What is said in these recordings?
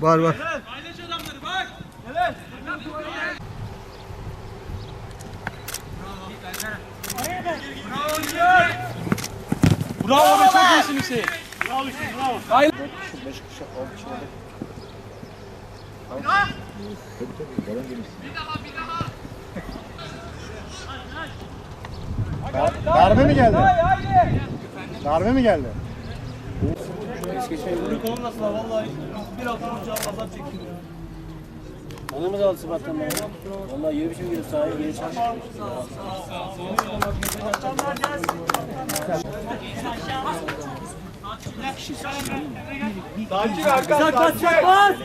Var var. Bravo be çok iyisin Hüseyin. Darbe mi geldi? Darbe mi geldi? Nasıl ha vallahi bir hafta önce azap çektim. Anamız aldı sabahtan beri. Vallahi yürü bir şey girip sahaya geri çalıştık. Takip Hakan. Hakan.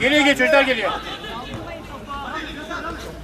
Geliyor geliyor çocuklar geliyor.